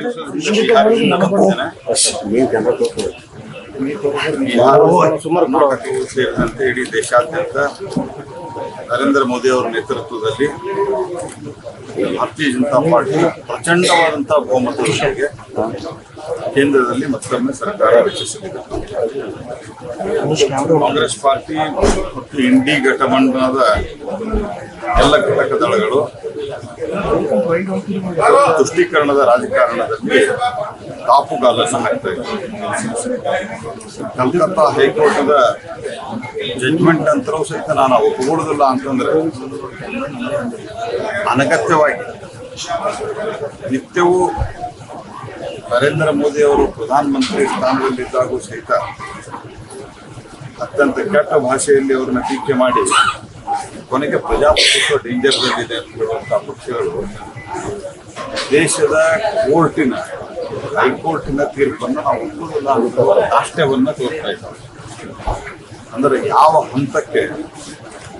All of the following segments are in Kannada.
ದಿವಸದಿಂದ ಅಂತ ಇಡೀ ದೇಶಾದ್ಯಂತ ನರೇಂದ್ರ ಮೋದಿ ಅವರ ನೇತೃತ್ವದಲ್ಲಿ ಭಾರತೀಯ ಜನತಾ ಪಾರ್ಟಿ ಪ್ರಚಂಡವಾದಂತಹ ಬಹುಮತದೊಂದಿಗೆ ಕೇಂದ್ರದಲ್ಲಿ ಮತ್ತೊಮ್ಮೆ ಸರ್ಕಾರ ರಚಿಸಲಿದೆ. ಕಾಂಗ್ರೆಸ್ ಪಾರ್ಟಿ ಮತ್ತು ಇಂಡಿ ಘಟಬಂಧನದ ಎಲ್ಲ ಘಟಕ ದಳಗಳು ತುಷ್ಟೀಕರಣದ ರಾಜಕಾರಣದಲ್ಲಿ ಕಾಪುಗಾಲನ್ನು ಹಾಕ್ತಾ ಇದೆ ಕಲ್ಕತ್ತಾ ಹೈಕೋರ್ಟ್ನ ಜಡ್ಜ್ಮೆಂಟ್ ನಂತರವೂ ಸಹಿತ ನಾನು ಒಪ್ಪುಗೊಡುದಿಲ್ಲ ಅಂತಂದ್ರೆ ಅನಗತ್ಯವಾಗಿ ನಿತ್ಯವೂ ನರೇಂದ್ರ ಮೋದಿ ಅವರು ಪ್ರಧಾನಮಂತ್ರಿ ಸ್ಥಾನದಲ್ಲಿದ್ದಾಗೂ ಸಹಿತ ಅತ್ಯಂತ ಕೆಟ್ಟ ಭಾಷೆಯಲ್ಲಿ ಅವ್ರನ್ನ ಟೀಕೆ ಮಾಡಿ ಕೊನೆಗೆ ಪ್ರಜಾಪ್ರಭುತ್ವ ಡೇಂಜರ್ನಲ್ಲಿದೆ ಅಂತ ಹೇಳುವಂಥ ಪಕ್ಷಗಳು ದೇಶದ ಕೋರ್ಟಿನ, ಹೈಕೋರ್ಟಿನ ತೀರ್ಪನ್ನು ನಾವು ಒಪ್ಪುವುದಿಲ್ಲ ಅಂತ ದಾಷ್ಟ್ಯವನ್ನ ತೋರ್ತಾ ಇದ್ದಾರೆ. ಅಂದರೆ ಯಾವ ಹಂತಕ್ಕೆ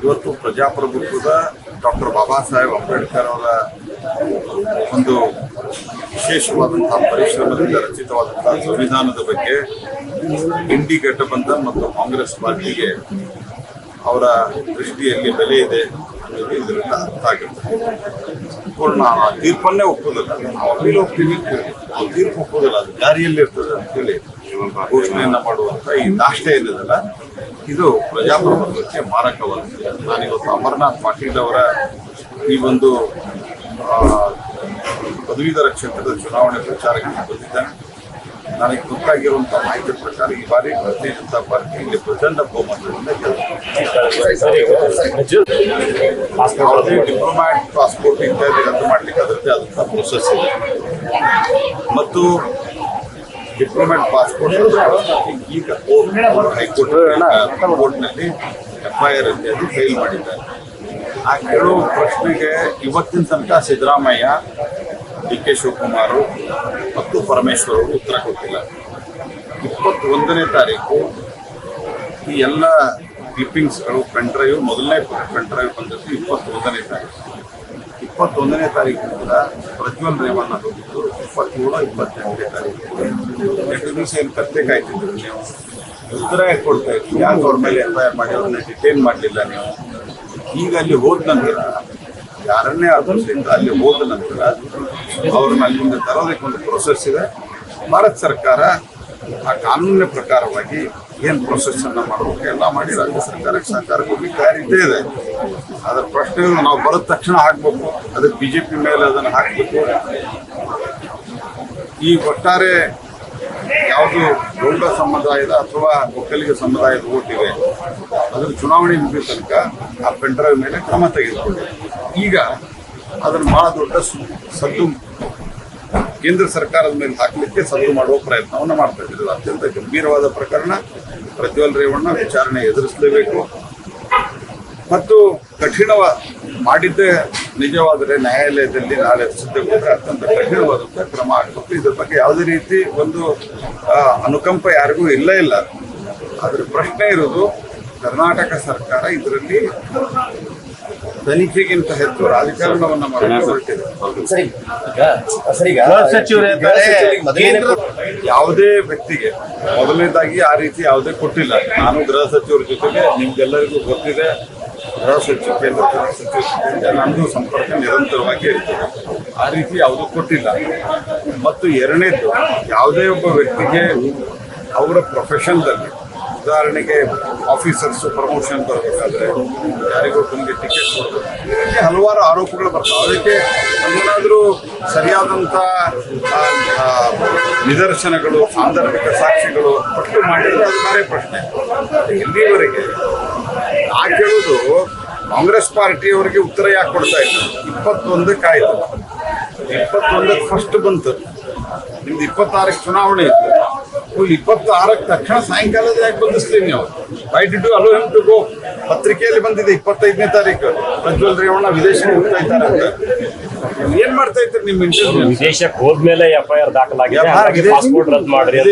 ಇವತ್ತು ಪ್ರಜಾಪ್ರಭುತ್ವದ ಡಾಕ್ಟರ್ ಬಾಬಾ ಸಾಹೇಬ್ ಅಂಬೇಡ್ಕರ್ ಅವರ ಒಂದು ವಿಶೇಷವಾದಂತಹ ಪರಿಶ್ರಮದಿಂದ ರಚಿತವಾದಂತಹ ಸಂವಿಧಾನದ ಬಗ್ಗೆ ಇಂಡಿ ಘಟಬಂಧನ್ ಮತ್ತು ಕಾಂಗ್ರೆಸ್ ಪಾರ್ಟಿಗೆ ಅವರ ದೃಷ್ಟಿಯಲ್ಲಿ ಬೆಲೆ ಇದೆ ಅನ್ನೋದು ಇದರಿಂದ ಅರ್ಥ ತೀರ್ಪನ್ನೇ ಒಪ್ಪುದಿಲ್ಲ ನಾವು ಅಪೀಲ್ ಹೋಗ್ತೀವಿ ಆ ತೀರ್ಪು ಒಪ್ಪುದಿಲ್ಲ ಅದು ಜಾರಿಯಲ್ಲಿ ಇರ್ತದೆ ಅಂತೇಳಿ ಘೋಷಣೆಯನ್ನು ಮಾಡುವಂತ ಈ ದಾಷ್ಟ್ಯ ಏನಿದೆಲ್ಲ ಇದು ಪ್ರಜಾಪ್ರಭುತ್ವಕ್ಕೆ ಮಾರಕವಾಗಿದೆ. ನಾನಿವತ್ತು ಅಮರನಾಥ್ ಪಾಟೀಲ್ ಅವರ ಈ ಒಂದು ಪದವೀಧರ ಕ್ಷೇತ್ರದ ಚುನಾವಣೆ ಪ್ರಚಾರಕ್ಕೆ ಬಂದಿದ್ದೇನೆ. ನನಗೆ ಗೊತ್ತಾಗಿರುವಂತಹ ಮಾಹಿತಿ ಪ್ರಕಾರ ಈ ಬಾರಿ ಭಾರತೀಯ ಜನತಾ ಪಾರ್ಟಿ ಇಲ್ಲಿ ಪ್ರಚಂಡ ಬಹುಮತದಿಂದ ಡಿಪ್ಲೊಮ್ಯಾಟ್ ಪಾಸ್ಪೋರ್ಟ್ ಇತ್ಯಾದಿ ರದ್ದು ಮಾಡಲಿಕ್ಕೆ ಅದರದ್ದೇ ಆದಂತಹ ಪ್ರೊಸೆಸ್ ಇದೆ. ಮತ್ತು ಡಿಪ್ಲೊಮ್ಯಾಟ್ ಪಾಸ್ಪೋರ್ಟ್ ಈಗ ಹೈಕೋರ್ಟ್ ಕೋರ್ಟ್ನಲ್ಲಿ ಎಫ್ ಐ ಆರ್ ಇತ್ಯಾದಿ ಫೈಲ್ ಮಾಡಿದ್ದಾರೆ. ಆ ಕೇಳುವ ಪ್ರಶ್ನೆಗೆ ಇವತ್ತಿನ ತನಕ ಸಿದ್ದರಾಮಯ್ಯ ಡಿ ಕೆ ಶಿವಕುಮಾರ್ ಮತ್ತು ಪರಮೇಶ್ವರ್ ಅವರು ಉತ್ತರ ಕೊಟ್ಟಿಲ್ಲ. ಇಪ್ಪತ್ತೊಂದನೇ ತಾರೀಕು ಈ ಎಲ್ಲ ಕ್ಲಿಪ್ಪಿಂಗ್ಸ್ಗಳು ಪೆನ್ ಡ್ರೈವ್ ಮೊದಲನೇ ಪೆನ್ ಡ್ರೈವ್ ಬಂದದ್ದು ಇಪ್ಪತ್ತೊಂದನೇ ತಾರೀಕು. ಇಪ್ಪತ್ತೊಂದನೇ ತಾರೀಕಿನಿಂದ ಪ್ರಜ್ವಲ್ ರೇವಣ್ಣ ಹೋಗಿದ್ದು ಇಪ್ಪತ್ತೇಳು ಇಪ್ಪತ್ತೆಂಟನೇ ತಾರೀಕು ಎರಡು ದಿವಸ ಏನು ಕತ್ತೆ ನೀವು? ಉತ್ತರ ಕೊಡ್ತಾ ಇದ್ರು ಯಾಕೆ ಅವ್ರ ಮೇಲೆ ಎಫ್ ಐ ಆರ್ ಮಾಡಿ ಅವ್ರನ್ನ ಡಿಟೈನ್ ಮಾಡಲಿಲ್ಲ ನೀವು. ಈಗ ಅಲ್ಲಿ ಹೋದ ನಂತರ ಯಾರನ್ನೇ ಆಧರಿಸಿಂದ ಅಲ್ಲಿ ಹೋದ ನಂತರ ಅವ್ರನ್ನ ಅಲ್ಲಿಂದ ತರೋದಕ್ಕೆ ಒಂದು ಪ್ರೊಸೆಸ್ ಇದೆ. ಭಾರತ ಸರ್ಕಾರ ಆ ಕಾನೂನಿನ ಪ್ರಕಾರವಾಗಿ ಏನು ಪ್ರೊಸೆಸ್ ಅನ್ನ ಮಾಡಬೇಕು, ಎಲ್ಲ ಮಾಡಿ ರಾಜ್ಯ ಸರ್ಕಾರಕ್ಕೆ ಸಹಕಾರ ಕೊಡ್ಲಿಕ್ಕೆ ಇದೆ. ಅದರ ಪ್ರಶ್ನೆ ನಾವು ಬರೋದ ತಕ್ಷಣ ಹಾಕ್ಬೇಕು ಅದಕ್ಕೆ ಬಿಜೆಪಿ ಮೇಲೆ ಅದನ್ನು ಹಾಕಬೇಕು. ಈ ಒಟ್ಟಾರೆ ಯಾವುದು ಗೌಡ ಸಮುದಾಯದ ಅಥವಾ ಒಕ್ಕಲಿಗ ಸಮುದಾಯದ ಓಟ್ ಇದೆ ಅದರ ಚುನಾವಣೆ ಮುಗಿದ ತನಕ ಆ ಪೆಂಡ್ರೈವ್ ಮೇಲೆ ಕ್ರಮ ತೆಗೆದುಕೊಂಡು. ಈಗ ಅದನ್ನು ಬಹಳ ದೊಡ್ಡ ಸದ್ದು ಕೇಂದ್ರ ಸರ್ಕಾರದ ಮೇಲೆ ಹಾಕಲಿಕ್ಕೆ ಸದ್ದು ಮಾಡುವ ಪ್ರಯತ್ನವನ್ನು ಮಾಡ್ತಾ ಇದ್ದಾರೆ ಇದು ಅತ್ಯಂತ ಗಂಭೀರವಾದ ಪ್ರಕರಣ. ಪ್ರಜ್ವಲ್ ರೇವಣ್ಣ ವಿಚಾರಣೆ ಎದುರಿಸಲೇಬೇಕು. ಮತ್ತು ಕಠಿಣವ ಮಾಡಿದ್ದೇ ನಿಜವಾದರೆ ನ್ಯಾಯಾಲಯದಲ್ಲಿ ನಾಳೆ ಸಿದ್ಧಗೊಂಡ್ರೆ ಅತ್ಯಂತ ಕಠಿಣವಾದಂಥ ಕ್ರಮ ಆಗಬೇಕು. ಇದ್ರ ಬಗ್ಗೆ ಯಾವುದೇ ರೀತಿ ಒಂದು ಅನುಕಂಪ ಯಾರಿಗೂ ಇಲ್ಲ ಇಲ್ಲ. ಆದರೆ ಪ್ರಶ್ನೆ ಇರೋದು ಕರ್ನಾಟಕ ಸರ್ಕಾರ ಇದರಲ್ಲಿ ತನಿಖೆಗಿಂತ ಹೆಚ್ಚು ರಾಜಕಾರಣವನ್ನು ಮಾಡಿಕೊಳ್ಳುತ್ತಿದೆ ಯಾವುದೇ ವ್ಯಕ್ತಿಗೆ ಮೊದಲನೇದಾಗಿ ಆ ರೀತಿ ಯಾವುದೇ ಕೊಟ್ಟಿಲ್ಲ. ನಾನು ಗೃಹ ಸಚಿವರ ಜೊತೆಗೆ ನಿಮ್ಗೆಲ್ಲರಿಗೂ ಗೊತ್ತಿದೆ ಗೃಹ ಸಚಿವ ಕೇಂದ್ರ ಗೃಹ ಸಚಿವ ಜೊತೆಗೆ ನನ್ನದು ಸಂಪರ್ಕ ನಿರಂತರವಾಗಿ ಇರ್ತದೆ. ಆ ರೀತಿ ಯಾವುದೂ ಕೊಟ್ಟಿಲ್ಲ. ಮತ್ತು ಎರಡನೇದು ಯಾವುದೇ ಒಬ್ಬ ವ್ಯಕ್ತಿಗೆ ಅವರ ಪ್ರೊಫೆಷನ್ದಲ್ಲಿ ಉದಾಹರಣೆಗೆ ಆಫೀಸರ್ಸ್ ಪ್ರಮೋಷನ್ ಬರಬೇಕಾದ್ರೆ ಯಾರಿಗೊಬ್ಬನಿಗೆ ಟಿಕೆಟ್ ಕೊಡಬೇಕು. ಹೀಗೆ ಹಲವಾರು ಆರೋಪಗಳು ಬರ್ತವೆ. ಅದಕ್ಕೆ ಏನಾದರೂ ಸರಿಯಾದಂಥ ನಿದರ್ಶನಗಳು ಸಾಂದರ್ಭಿಕ ಸಾಕ್ಷಿಗಳು ಪಟ್ಟು ಮಾಡಿದರೆ ಅದು ಬೇರೆ ಪ್ರಶ್ನೆ. ಇಲ್ಲಿವರೆಗೆ ಆ ಕೇಳೋದು ಕಾಂಗ್ರೆಸ್ ಪಾರ್ಟಿಯವರಿಗೆ ಉತ್ತರ ಯಾಕೆ ಕೊಡ್ತಾ ಇತ್ತು ಇಪ್ಪತ್ತೊಂದಕ್ಕೆ ಆಯಿತು. ಇಪ್ಪತ್ತೊಂದಕ್ಕೆ ಫಸ್ಟ್ ಬಂತು. ನಿಮ್ದು ಇಪ್ಪತ್ತಾರಕ್ಕೆ ಚುನಾವಣೆ ಇತ್ತು. ಇಪ್ಪತ್ತಾರಕ್ಕೆ ತಕ್ಷಣ ಸಾಯಂಕಾಲದ ಯಾಕೆ ಬಂದಿಸ್ತೀವಿ ನೀವು? Why did to allow him to go ಪತ್ರಿಕೆಯಲ್ಲಿ ಬಂದಿದೆ ಇಪ್ಪತ್ತೈದನೇ ತಾರೀಕು. ಪ್ರಜ್ವಲ್ ರೇವಣ್ಣ ವಿದೇಶಕ್ಕೆ ಹೋಗ್ತಾ ಇದ್ದಾರೆ ಅಂತ. ಏನ್ ಮಾಡ್ತಾ ಇದ್ರಿ ನಿಮ್ಮ ಇಂಟರ್ವ್ಯೂ ವಿದೇಶಕ್ಕೆ ಹೋದ್ಮೇಲೆ ಎಫ್ ಐ ಆರ್ ದಾಖಲಾಗಿದೆ. ಪಾಸ್ಪೋರ್ಟ್ ರದ್ದು ಮಾಡ್ರಿ ಅಂತ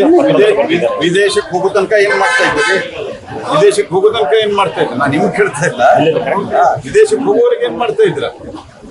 ವಿದೇಶಕ್ಕೆ ಹೋಗೋ ತನಕ ಏನ್ ಮಾಡ್ತಾ ಇದ್ದೀರಿ? ವಿದೇಶಕ್ಕೆ ಹೋಗೋ ತನಕ ಏನ್ ಮಾಡ್ತಾ ಇದ್ದೀರಿ? ನಾನು ನಿಮ್ಗೆ ಕೇಳ್ತಾ ಇಲ್ಲ. ಇಲ್ಲ, ವಿದೇಶಕ್ಕೆ ಹೋಗೋರಿಗೆ ಏನ್ ಮಾಡ್ತಾ ಇದ್ರ